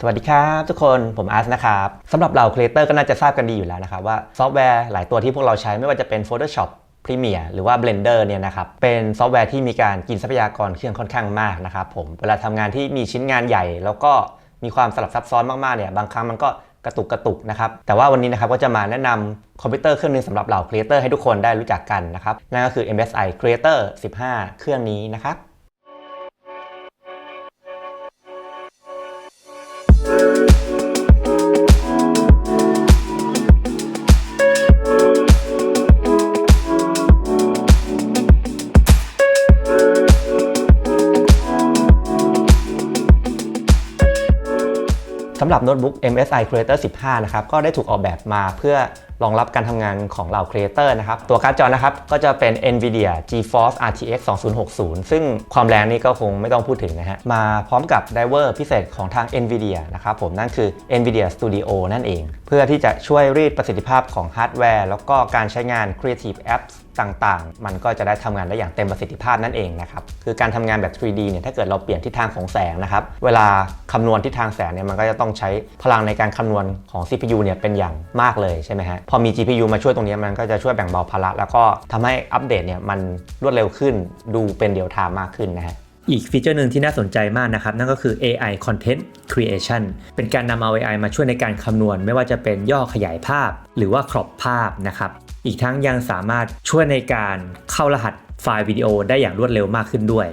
สวัสดีครับทุกคนผมอาร์ตนะครับสำหรับเราครีเอเตอร์ก็น่าจะทราบกันดีอยู่แล้วนะครับ ว่าซอฟต์แวร์หลายตัวที่พวกเราใช้ไม่ว่าจะเป็น Photoshop Premiere หรือว่า Blender เนี่ยนะครับเป็นซอฟต์แวร์ที่มีการกินทรัพยากรเครื่องค่อนข้างมากนะครับผมเวลาทำงานที่มีชิ้นงานใหญ่ แล้วก็มีความสลับซับซ้อนมากๆเนี่ยบางครั้งมันก็กระตุกกระตุกนะครับแต่ว่าวันนี้นะครับก็จะมาแนะนำคอมพิวเตอร์เครื่องหนึงสำหรับเราครีเอเตอร์ให้ทุกคนได้รู้จักกันนะครับนั่นก็คือ MSI Creator 15 เครื่องนี้นะครับ สำหรับโน้ตบุ๊ก MSI Creator 15 นะครับ ก็ได้ถูกออกแบบมาเพื่อ รองรับการทำงานของเหล่า Creator นะครับ ตัวการ์ดจอนะครับ ก็จะเป็น NVIDIA GeForce RTX 2060 ซึ่งความแรงนี่ก็คงไม่ต้องพูดถึงนะฮะ มาพร้อมกับไดเวอร์พิเศษของทาง NVIDIA นะครับผมนั่นคือ NVIDIA Studio นั่นเอง เพื่อที่จะช่วยรีดประสิทธิภาพของฮาร์ดแวร์ แล้วก็การใช้งาน Creative Apps ต่างๆ มันก็จะได้ทำงานได้อย่างเต็มประสิทธิภาพนั่นเองนะครับ คือการทำงานแบบ 3D เนี่ย ถ้าเกิดเราเปลี่ยนทิศทางของแสงนะครับ เวลาคำนวณทิศทางแสงเนี่ย มันก็จะต้องใช้พลังในการคำนวณของ CPU เนี่ย เป็นอย่างมากเลยใช่ไหมฮะพอมี GPU มาช่วยตรงนี้มันก็จะช่วยแบ่งเบาภาระแล้วก็ทำให้อัปเดตเนี่ยมันรวดเร็วขึ้นดูเป็นเดียวทามมากขึ้นนะฮะอีกฟีเจอร์หนึ่งที่น่าสนใจมากนะครับ นั่นก็คือ AI Content Creation เป็นการนำเอา AI มาช่วยในการคำนวณ ไม่ว่าจะเป็นย่อขยายภาพ หรือว่าครอบภาพนะครับ อีกทั้งยังสามารถช่วยในการเข้ารหัสไฟล์วิดีโอได้อย่างรวดเร็วมากขึ้นด้วย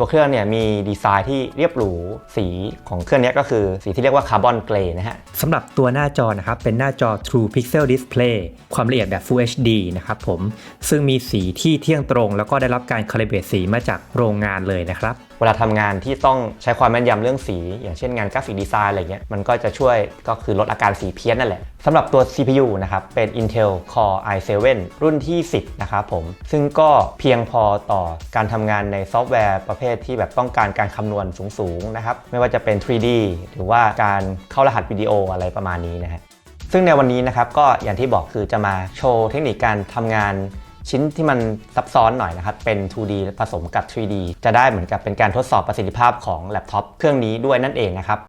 ตัวเครื่องเนี่ยมีดีไซน์ที่เรียบหรู สีของเครื่องนี้ก็คือสีที่เรียกว่าคาร์บอนเกรย์นะฮะสำหรับตัวหน้าจอนะครับ เป็นหน้าจอ True Pixel Display ความละเอียดแบบ Full HD นะครับผม ซึ่งมีสีที่เที่ยงตรง แล้วก็ได้รับการคาลิเบรตสีมาจากโรงงานเลยนะครับ เวลาทำงานที่ต้องใช้ความแม่นยำเรื่องสี อย่างเช่นงานกราฟิกดีไซน์อะไรเงี้ยมันก็จะช่วยก็คือลดอาการสีเพี้ยนนั่นแหละสำหรับตัว CPU นะครับเป็น Intel Core i7 รุ่นที่ 10 นะครับผม ซึ่งก็เพียงพอต่อการทำงานในซอฟต์แวร์ประเภทที่แบบต้องการการคำนวณสูงๆนะครับไม่ว่าจะเป็น 3D หรือว่าการเข้ารหัสวิดีโออะไรประมาณนี้นะฮะซึ่งในวันนี้นะครับก็อย่างที่บอกคือจะมาโชว์เทคนิคการทำงาน ชิ้นที่มันซับซ้อนหน่อยนะครับ เป็น 2D ผสมกับ 3D จะได้เหมือนกับเป็นการทดสอบประสิทธิภาพของแล็ปท็อปเครื่องนี้ด้วยนั่นเองนะครับ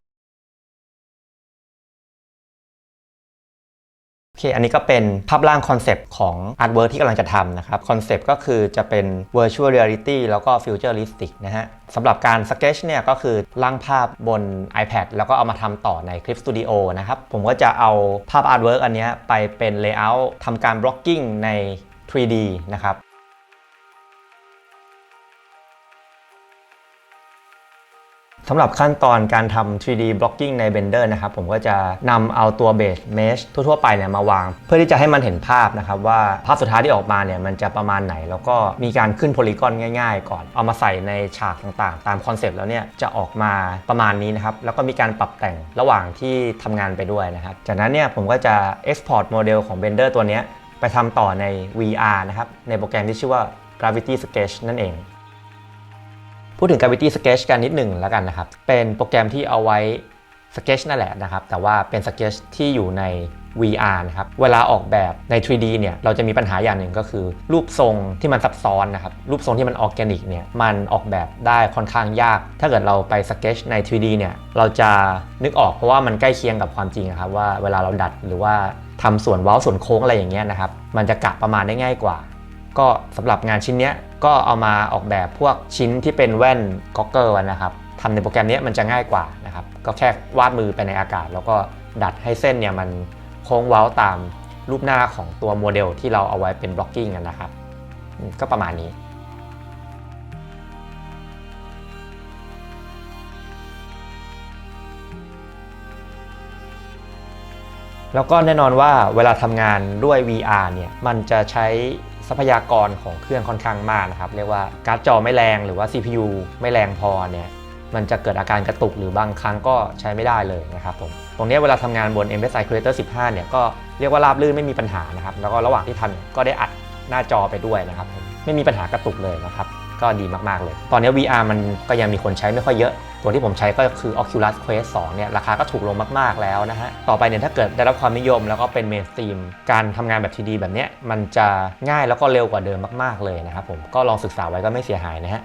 โอเคอันนี้ก็เป็นภาพร่างคอนเซปต์ของอาร์ตเวิร์ที่กำลังจะทำนะครับ คอนเซปต์ก็คือจะเป็น virtual reality แล้วก็ futuristic นะฮะสำหรับการ sketch เนี่ยก็คือร่างภาพบน iPad แล้วก็เอามาทำต่อใน Clip Studio นะครับ ผมก็จะเอาภาพ artwork อันนี้ไปเป็น layout ทำการ blocking ใน 3D นะครับสำหรับขั้นตอนการทำ 3D blocking ใน Blender นะครับ ผมก็จะนำเอาตัว base mesh ทั่วๆ ไปเนี่ยมาวาง เพื่อที่จะให้มันเห็นภาพนะครับว่าภาพสุดท้ายที่ออกมาเนี่ยมันจะประมาณไหน แล้วก็มีการขึ้นโพลีกอนง่ายๆ ก่อน เอามาใส่ในฉากต่างๆ ตามคอนเซปต์แล้วเนี่ยจะออกมาประมาณนี้นะครับ แล้วก็มีการปรับแต่งระหว่างที่ทำงานไปด้วยนะครับ จากนั้นเนี่ยผมก็จะ export โมเดลของ Blender ตัวเนี้ย ไปทำต่อใน VR นะครับ ในโปรแกรมที่ชื่อว่า Gravity Sketch นั่นเอง พูดถึง Gravity Sketch กันนิดหนึ่งแล้วกันนะครับ เป็นโปรแกรมที่เอาไว้ Sketch นั่นแหละนะครับ แต่ว่าเป็น Sketch ที่อยู่ใน VR นะครับ เวลาออกแบบใน 3D เนี่ย เราจะมีปัญหาอย่างหนึ่งก็คือ รูปทรงที่มันซับซ้อนนะครับ รูปทรงที่มันออร์แกนิกเนี่ย มันออกแบบได้ค่อนข้างยาก ถ้าเกิดเราไป Sketch ใน 3D เนี่ย เราจะนึกออกเพราะว่ามันใกล้เคียงกับความจริงครับว่าเวลาเราดัดหรือว่า ทำส่วนเว้าส่วนโค้งอะไรอย่างเงี้ยนะครับ มันจะกะประมาณได้ง่ายกว่า ก็สำหรับงานชิ้นเนี้ยก็เอามาออกแบบพวกชิ้นที่เป็นแว่นก็อกเกอร์นะครับทำในโปรแกรมนี้มันจะง่ายกว่านะครับ ก็แค่วาดมือไปในอากาศ แล้วก็ดัดให้เส้นเนี่ยมันโค้งเว้าตามรูปหน้าของตัวโมเดลที่เราเอาไว้เป็นบล็อกกิ้งกันนะครับ ก็ประมาณนี้ แล้วก็แน่นอนว่าเวลาทำงานด้วย VR เนี่ยมันจะใช้ทรัพยากรของเครื่องค่อนข้างมากนะครับ เรียกว่าการ์ดจอไม่แรงหรือว่า CPU ไม่แรงพอเนี่ยมันจะเกิดอาการกระตุกหรือบางครั้งก็ใช้ไม่ได้เลยนะครับผมตรงนี้เวลาทำงานบน MSI Creator 15 เนี่ยก็เรียกว่าราบรื่นไม่มีปัญหานะครับ แล้วก็ระหว่างที่ทำก็ได้อัดหน้าจอไปด้วยนะครับผมไม่มีปัญหากระตุกเลยนะครับ ก็ดีมากๆเลย ตอนนี้ VR มันก็ยังมีคนใช้ไม่ค่อยเยอะ ตัวที่ผมใช้ก็คือ Oculus Quest 2 เนี่ย ราคาก็ถูกลงมาก ๆ แล้วนะฮะ ต่อไปเนี่ยถ้าเกิดได้รับความนิยมแล้วก็เป็นเมนสตรีม การทำงานแบบ 3D แบบเนี้ยมันจะง่ายแล้วก็เร็วกว่าเดิมมาก ๆ เลยนะครับผม ก็ลองศึกษาไว้ก็ไม่เสียหายนะฮะ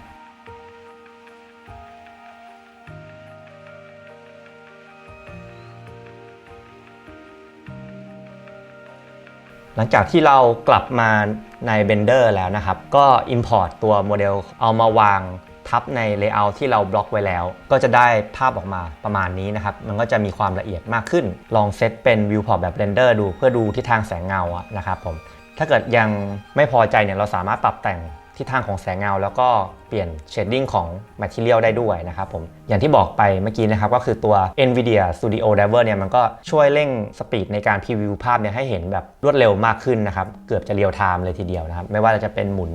หลังจากที่เรากลับมาใน Blender แล้วนะครับ ก็ Import ตัวโมเดลเอามาวาง ทับใน Layout ที่เราบล็อกไว้แล้ว ก็จะได้ภาพออกมาประมาณนี้นะครับ มันก็จะมีความละเอียดมากขึ้น ลองเซตเป็น Viewport แบบ Blender ดูเพื่อดูทิศทางแสงเงาอะนะครับผม ถ้าเกิดยังไม่พอใจเนี่ยเราสามารถปรับแต่งทิศทางของแสงเงา แล้วก็เปลี่ยนเชดดิ้งของ Material ได้ด้วยนะครับผม อย่างที่บอกไปเมื่อกี้นะครับ ก็คือตัว NVIDIA Studio Driver เนี่ยมันก็ช่วยเร่งสปีดในการพรีวิวภาพเนี่ยให้เห็นแบบรวดเร็วมากขึ้นนะครับ เกือบจะเรียลไทม์เลยทีเดียวนะครับ ไม่ว่าจะเป็นหมุน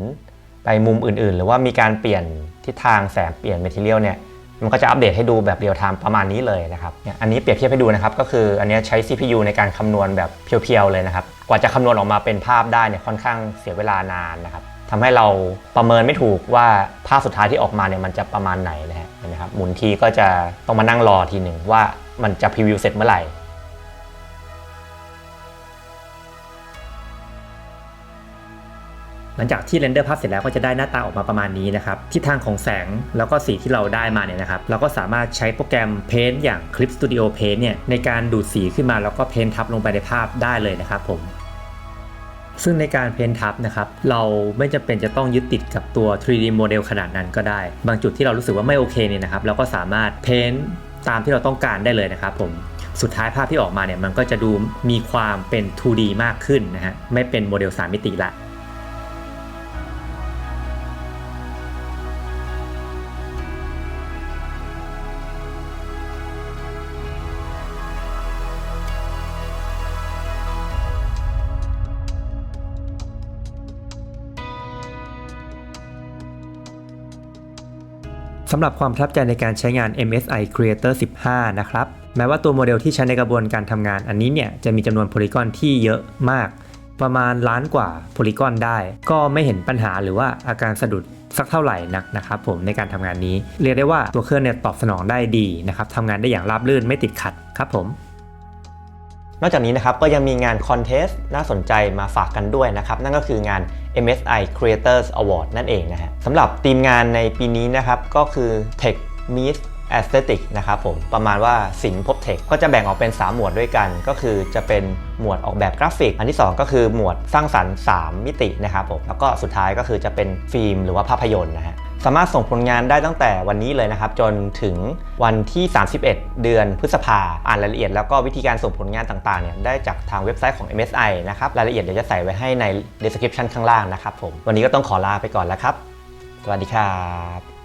ไปมุมอื่นๆ หรือว่ามีการเปลี่ยนทิศทางแสงเปลี่ยน Material เนี่ยมันก็จะอัปเดตให้ดูแบบเรียลไทม์ประมาณนี้เลยนะครับอันนี้เปรียบเทียบให้ดูนะครับก็คืออันนี้ใช้ CPU ในการคำนวณแบบเพียวๆเลยนะครับกว่าจะคำนวณออกมาเป็นภาพได้เนี่ยค่อนข้างเสียเวลานานนะครับทำให้เราประเมินไม่ถูกว่าภาพสุดท้ายที่ออกมาเนี่ยมันจะประมาณไหนนะฮะเห็นไหมครับหมุนทีก็จะต้องมานั่งรอทีหนึ่งว่ามันจะพรีวิวเสร็จเมื่อไหร่ หลังจากที่เรนเดอร์ภาพเสร็จแล้วก็จะได้หน้าตาออกมาประมาณนี้นะครับทิศทางของแสงแล้วก็สีที่เราได้มาเนี่ยนะครับเราก็สามารถใช้โปรแกรม Paint อย่าง Clip Studio Paint เนี่ยในการดูดสีขึ้นมาแล้วก็เพ้นทับลงไปในภาพได้เลยนะครับผมซึ่งในการเพ้นทับนะครับเราไม่จำเป็นจะต้องยึดติดกับตัว 3D โมเดลขนาดนั้นก็ได้ บางจุดที่เรารู้สึกว่าไม่โอเคเนี่ยนะครับเราก็สามารถเพ้นตามที่เราต้องการได้เลยนะครับผมสุดท้ายภาพที่ออกมาเนี่ยมันก็จะดูมีความเป็น 2D มากขึ้นนะฮะไม่เป็นโมเดล3มิติละ สำหรับความประทับใจในการใช้งาน MSI Creator 15 นะครับ แม้ว่าตัวโมเดลที่ใช้ในกระบวนการทำงานอันนี้เนี่ยจะมีจำนวนโพลีกอนที่เยอะมาก ประมาณล้านกว่าโพลีกอนได้ ก็ไม่เห็นปัญหาหรือว่าอาการสะดุดสักเท่าไหร่นักนะครับผมในการทำงานนี้ เรียกได้ว่าตัวเครื่องเนี่ยตอบสนองได้ดีนะครับทำงานได้อย่างราบรื่นไม่ติดขัดครับผมนอกจากนี้นะครับก็ยังมีงานคอนเทสต์น่าสนใจมาฝากกันด้วยนะครับ นั่นก็คืองาน MSI Creators Award นั่นเองนะฮะสำหรับทีมงานในปีนี้นะครับก็คือ Tech Meets Aesthetic นะครับผมประมาณว่าสินพบเทคก็จะแบ่งออกเป็น 3 หมวดด้วยกัน ก็คือจะเป็นหมวดออกแบบกราฟิก อันที่ 2 ก็คือหมวดสร้างสรรค์ 3 มิตินะครับผมแล้วก็สุดท้ายก็คือจะเป็นฟิล์มหรือว่าภาพยนตร์นะฮะ สามารถส่งผลงานได้ตั้งแต่วันนี้เลยนะครับ จนถึงวันที่ 31 เดือนพฤษภาอ่านรายละเอียดแล้วก็วิธีการส่งผลงานต่างๆเนี่ยได้จากทางเว็บไซต์ของ MSI นะครับรายละเอียดเดี๋ยวจะใส่ไว้ให้ใน description ข้างล่างนะครับผมวันนี้ก็ต้องขอลาไปก่อนแล้วครับ สวัสดีครับ